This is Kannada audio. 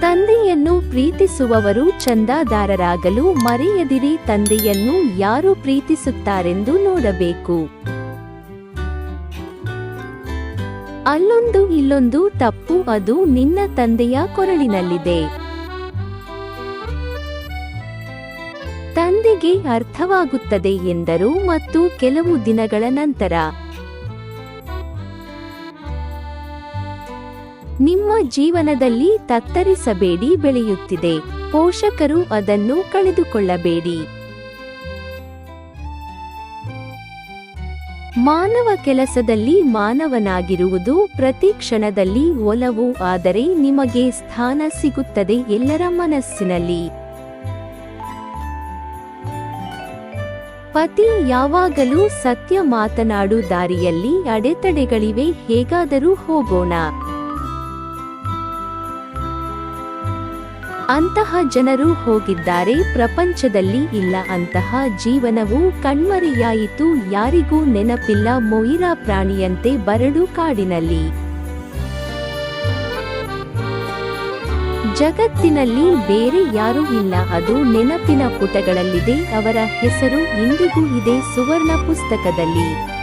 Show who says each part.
Speaker 1: ತಂದೆಯನ್ನು ಪ್ರೀತಿಸುವವರು ಚಂದಾದಾರರಾಗಲು ಮರೆಯದಿರಿ, ತಂದೆಯನ್ನು ಯಾರು ಪ್ರೀತಿಸುತ್ತಾರೆಂದು ನೋಡಬೇಕು. ಅಲ್ಲೊಂದು ಇಲ್ಲೊಂದು ತಪ್ಪು, ಅದು ನಿನ್ನ ತಂದೆಯ ಕೊರಳಿನಲ್ಲಿದೆ. ತಂದೆಗೆ ಅರ್ಥವಾಗುತ್ತದೆ ಎಂದರು ಮತ್ತು ಕೆಲವು ದಿನಗಳ ನಂತರ ನಿಮ್ಮ ಜೀವನದಲ್ಲಿ ತತ್ತರಿಸಬೇಡಿ ಬೆಳೆಯುತ್ತಿದೆ. ಪೋಷಕರು ಅದನ್ನು ಕಳೆದುಕೊಳ್ಳಬೇಡಿ. ಮಾನವ ಕೆಲಸದಲ್ಲಿ ಮಾನವನಾಗಿರುವುದು ಪ್ರತಿ ಕ್ಷಣದಲ್ಲಿ ಒಲವು, ಆದರೆ ನಿಮಗೆ ಸ್ಥಾನ ಸಿಗುತ್ತದೆ ಎಲ್ಲರ ಮನಸ್ಸಿನಲ್ಲಿ. ಪತಿ ಯಾವಾಗಲೂ ಸತ್ಯ ಮಾತನಾಡು ದಾರಿಯಲ್ಲಿ ಅಡೆತಡೆಗಳಿವೆ, ಹೇಗಾದರೂ ಹೋಗೋಣ. ಅಂತಹ ಜನರು ಹೋಗಿದ್ದಾರೆ. ಪ್ರಪಂಚದಲ್ಲಿ ಇಲ್ಲ. ಅಂತಹ ಜೀವನವು ಕಣ್ಮರೆಯಾಯಿತು. ಯಾರಿಗೂ ನೆನಪಿಲ್ಲ. ಮೊಯಿರಾ ಪ್ರಾಣಿಯಂತೆ ಬರಡು ಕಾಡಿನಲ್ಲಿ. ಜಗತ್ತಿನಲ್ಲಿ ಬೇರೆ ಯಾರೂ ಇಲ್ಲ. ಅದು ನೆನಪಿನ ಪುಟಗಳಲ್ಲಿದೆ. ಅವರ ಹೆಸರು ಇಂದಿಗೂ ಇದೆ ಸುವರ್ಣ ಪುಸ್ತಕದಲ್ಲಿ.